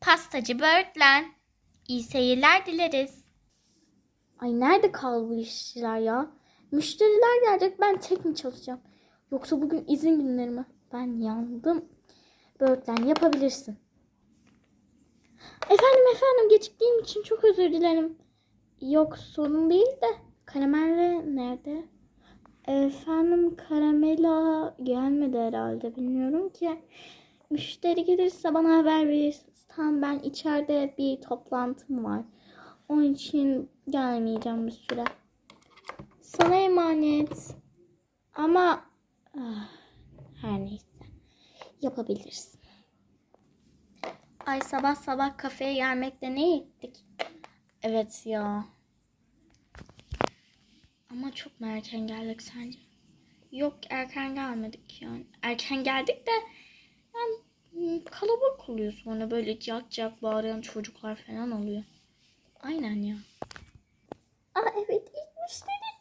Pastacı Birdland. İyi seyirler dileriz. Ay nerede kaldı bu işçiler ya? Müşteriler gelecek ben tek mi çalışacağım? Yoksa bugün izin günleri mi? Ben yandım. Birdland yapabilirsin. Efendim efendim geciktiğim için çok özür dilerim. Yok sorun değil de karamelle nerede? Efendim karamela gelmedi herhalde bilmiyorum ki. Müşteri gelirse bana haber verirsiniz. Tamam ben içeride bir toplantım var. Onun için gelmeyeceğim bir süre. Sana emanet. Ama ah, her neyse. Yapabilirsin. Ay sabah sabah kafeye gelmekle ne ettik? Evet ya. Ama çok mu erken geldik sence? Yok erken gelmedik yani. Erken geldik de kalabalık oluyor sonra böyle cak cak bağıran çocuklar falan oluyor. Aynen ya. Aa evet ilk müşteri.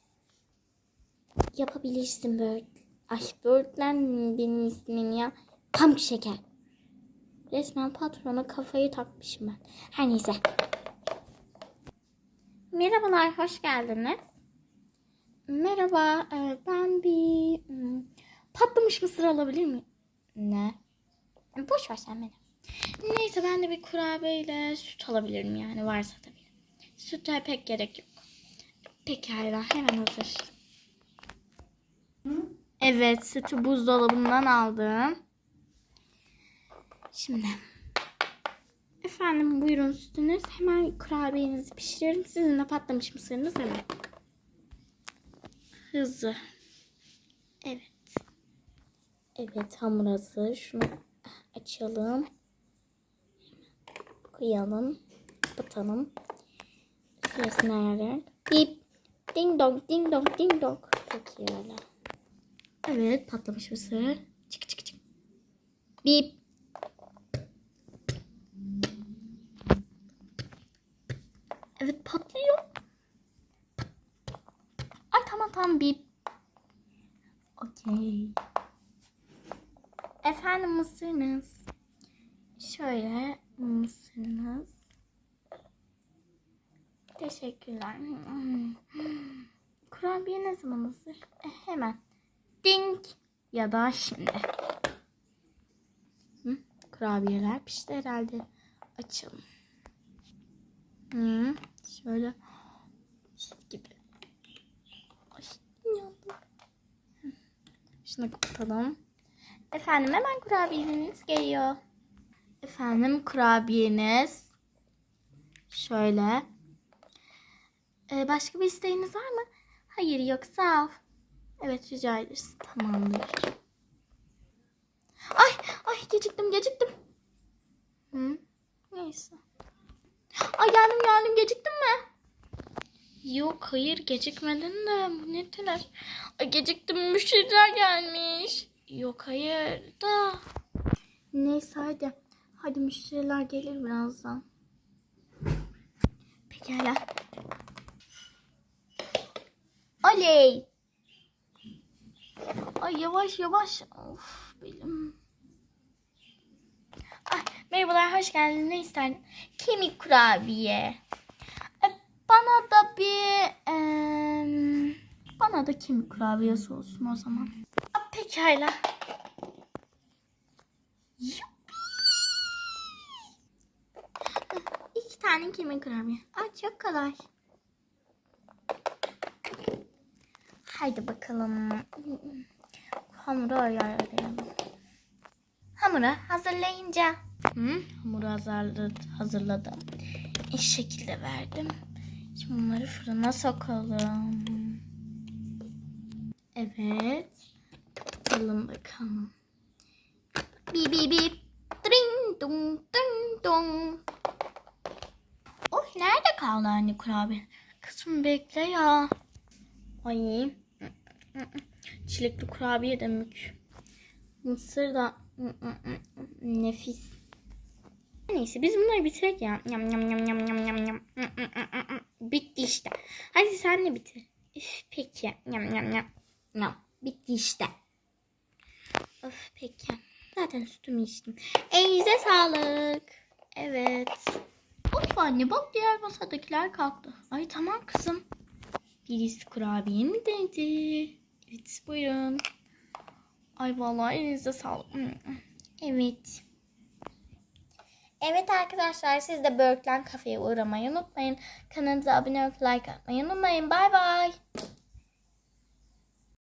Yapabilirsin Bird. Ay Bird'len benim ismim ya. Pamuk şeker. Resmen patrona kafayı takmışım ben. Her neyse. Merhabalar, hoş geldiniz. Merhaba, e, ben bir hmm, patlamış mısır alabilir miyim? Ne? Boş ver sen beni. Neyse ben de bir kurabiye ile süt alabilirim yani varsa tabii. Süte pek gerek yok. Pekala hemen hazır. Evet sütü buzdolabından aldım. Şimdi. Efendim buyurun sütünüz. Hemen kurabiyenizi pişiriyorum. Sizin de patlamış mısırınız hemen. Hızlı. Evet. Evet hamur hazır. Şunu açalım. Koyalım. Kapatalım. Sırasını ayarlayalım. Bip. Ding dong ding dong ding dong. Peki öyle. Evet patlamış mısır. Çık çık çık. Bip. Evet patlıyor. Ay tamam tamam bip. Okey. Efendim mısırınız. Şöyle mısırınız. Teşekkürler. Kurabiye ne zaman hazır? E, hemen. Ding. Ya da şimdi. Hı? Kurabiyeler pişti herhalde. Açalım. Hı, şöyle gibi. Ay yandım. Kapatalım. Efendim hemen kurabiyeniz geliyor. Efendim kurabiyeniz. Şöyle. Ee, başka bir isteğiniz var mı? Hayır yok sağ ol. Evet rica ederiz. Tamamdır. Ay ay geciktim geciktim. Hı, neyse. Ay geldim geldim geciktin mi? Yok hayır gecikmedin de bu ne telaş? Ay geciktim müşteriler gelmiş. Yok hayır da. Neyse hadi. Hadi müşteriler gelir birazdan. Pekala. Oley. Ay yavaş yavaş. Of benim. Ay, merhabalar hoş geldiniz. Ne isterdin? Kemik kurabiye. E, bana da bir em, bana da kemik kurabiyesi olsun o zaman. Pekala. Yuppi. İki tane kemik kurabiye. Ay çok kolay. Haydi bakalım. Hamuru ayarlayalım. Hamuru hazırlayınca. Hı, hamuru hazırladı, hazırladım. Eş şekilde verdim. Şimdi bunları fırına sokalım. Evet. Bakalım bakalım. Bi bi bi. Dring dong ding dong. Oh nerede kaldı anne kurabiye? Kızım bekle ya. Ay. Çilekli kurabiye de mük. Mısır da nefis. Neyse biz bunları bitirek ya. Yam yam yam yam yam yam yam. Bitti işte. Hadi sen de bitir. Üf, peki. Yam yam yam. Yam. Bitti işte. Of peki. Zaten sütümü içtim. Elinize sağlık. Evet. anne bak diğer masadakiler kalktı. Ay tamam kızım. Birisi kurabiye mi dedi? Evet buyurun. Ay vallahi elinize sağlık. Hmm. Evet. Evet arkadaşlar siz de Börklen kafeye uğramayı unutmayın. Kanalımıza abone olup like atmayı unutmayın. Bay bay.